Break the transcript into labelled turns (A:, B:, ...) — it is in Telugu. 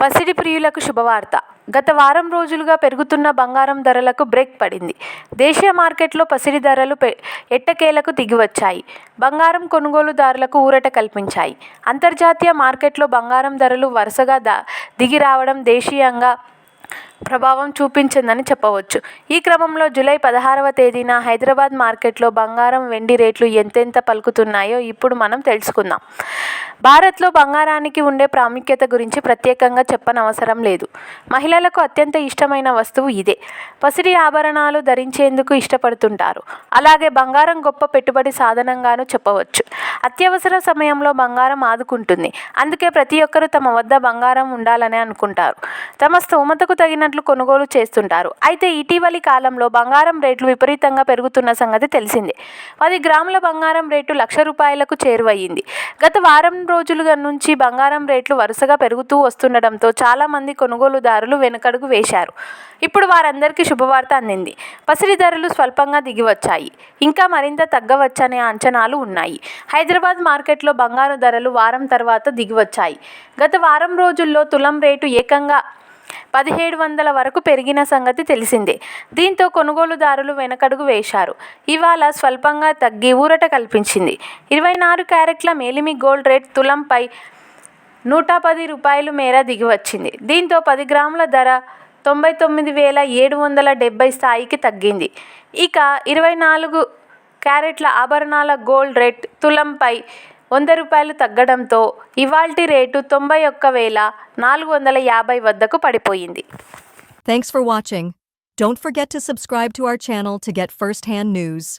A: పసిడి ప్రియులకు శుభవార్త. గత వారం రోజులుగా పెరుగుతున్న బంగారం ధరలకు బ్రేక్ పడింది. దేశీయ మార్కెట్లో పసిడి ధరలు పె ఎట్టకేలకు దిగివచ్చాయి. బంగారం కొనుగోలుదారులకు ఊరట కల్పించాయి. అంతర్జాతీయ మార్కెట్లో బంగారం ధరలు వరుసగా ద దిగి రావడం దేశీయంగా ప్రభావం చూపించిందని చెప్పవచ్చు. ఈ క్రమంలో జూలై పదహారవ తేదీన హైదరాబాద్ మార్కెట్లో బంగారం వెండి రేట్లు ఎంతెంత పలుకుతున్నాయో ఇప్పుడు మనం తెలుసుకుందాం. భారత్లో బంగారానికి ఉండే ప్రాముఖ్యత గురించి ప్రత్యేకంగా చెప్పనవసరం లేదు. మహిళలకు అత్యంత ఇష్టమైన వస్తువు ఇదే. పసిడి ఆభరణాలు ధరించేందుకు ఇష్టపడుతుంటారు. అలాగే బంగారం గొప్ప పెట్టుబడి సాధనంగాను చెప్పవచ్చు. అత్యవసర సమయంలో బంగారం ఆదుకుంటుంది. అందుకే ప్రతి ఒక్కరూ తమ వద్ద బంగారం ఉండాలని అనుకుంటారు. తమ స్తోమతకు తగినట్లు కొనుగోలు చేస్తుంటారు. అయితే ఇటీవలి కాలంలో బంగారం రేట్లు విపరీతంగా పెరుగుతున్న సంగతి తెలిసిందే. పది గ్రాముల బంగారం రేటు లక్ష రూపాయలకు చేరువయ్యింది. గత వారం రోజులుగా నుంచి బంగారం రేట్లు వరుసగా పెరుగుతూ వస్తుండడంతో చాలామంది కొనుగోలుదారులు వెనుకడుగు వేశారు. ఇప్పుడు వారందరికీ శుభవార్త అందింది. పసిడి ధరలు స్వల్పంగా దిగివచ్చాయి. ఇంకా మరింత తగ్గవచ్చనే అంచనాలు ఉన్నాయి. హైదరాబాద్ మార్కెట్లో బంగారు ధరలు వారం తర్వాత దిగివచ్చాయి. గత వారం రోజుల్లో తులం రేటు ఏకంగా పదిహేడు వందల వరకు పెరిగిన సంగతి తెలిసిందే. దీంతో కొనుగోలుదారులు వెనకడుగు వేశారు. ఇవాళ స్వల్పంగా తగ్గి ఊరట కల్పించింది. ఇరవై నాలుగు క్యారెట్ల మేలిమి గోల్డ్ రేట్ తులంపై నూట పది రూపాయలు మేర దిగివచ్చింది దీంతో పది గ్రాముల ధర తొంభై తొమ్మిది వేల ఏడు వందల డెబ్బై స్థాయికి తగ్గింది. ఇక ఇరవై నాలుగు క్యారెట్ల ఆభరణాల గోల్డ్ రేట్ తులంపై వంద రూపాయలు తగ్గడంతో ఇవాల్టి రేటు తొంభై ఒక్క వేల నాలుగు వందల యాభై వద్దకు పడిపోయింది.
B: Thanks for watching don't forget to subscribe to our channel to get first hand news